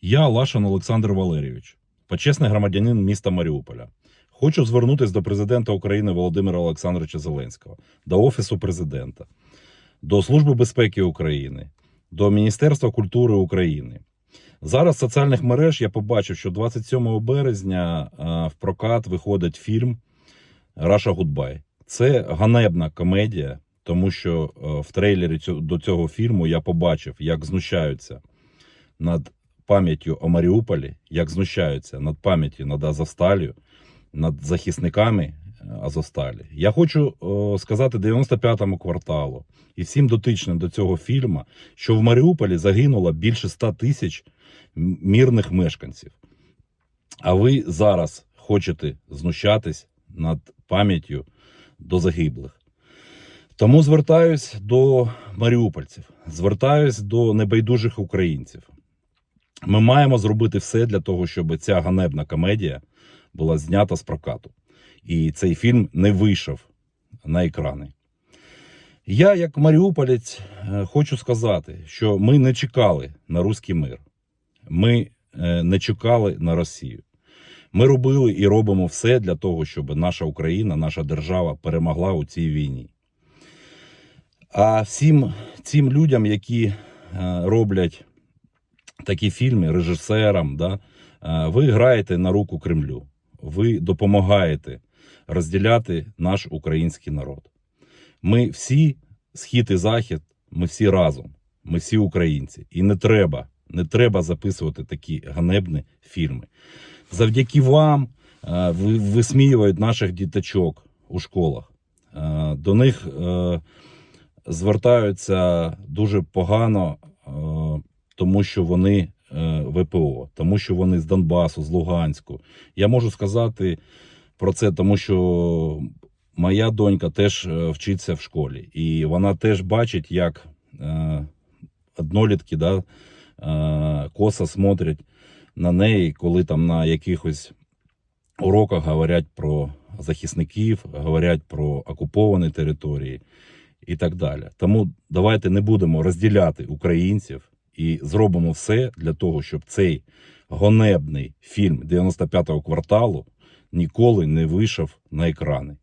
Я Лашин Олександр Валерійович, почесний громадянин міста Маріуполя. Хочу звернутися до президента України Володимира Олександровича Зеленського, до Офісу президента, до Служби безпеки України, до Міністерства культури України. Зараз в соціальних мереж я побачив, що 27 березня в прокат виходить фільм Раша Гудбай. Це ганебна комедія, тому що е, в трейлері до цього фільму я побачив, як знущаються над пам'яттю о Маріуполі, як знущаються над пам'яттю над Азовсталью, над захисниками е, Азовсталі. Я хочу е, сказати 95-му кварталу і всім дотичним до цього фільму, що в Маріуполі загинуло більше 100 тисяч м- мирних мешканців. А ви зараз хочете знущатись над пам'яттю до загиблих. Тому звертаюсь до маріупольців, звертаюсь до небайдужих українців. Ми маємо зробити все для того, щоб ця ганебна комедія була знята з прокату. І цей фільм не вийшов на екрани. Я, як маріуполець, е, хочу сказати, що ми не чекали на руський мир. Ми е, не чекали на Росію. Ми робили і робимо все для того, щоб наша Україна, наша держава перемогла у цій війні. А всім цим людям, які е, роблять такі фільми, режисерам, да, е, ви граєте на руку Кремлю. Ви допомагаєте розділяти наш український народ. Ми всі, схід і захід, ми всі разом, ми всі українці. І не треба, не треба записувати такі ганебні фільми. Завдяки вам е, ви- висміюють наших діточок у школах. Е, До них звертаються дуже погано, тому що вони е, ВПО, тому що вони з Донбасу, з Луганську. Я можу сказати про це, тому що моя донька теж е, вчиться в школі, і вона теж бачить, як е, однолітки да, косо смотрять на неї, коли там на якихось уроках говорять про захисників, говорять про окуповані території і так далі. Тому давайте не будемо розділяти українців і зробимо все для того, щоб цей гонебний фільм 95-го кварталу ніколи не вийшов на екрани.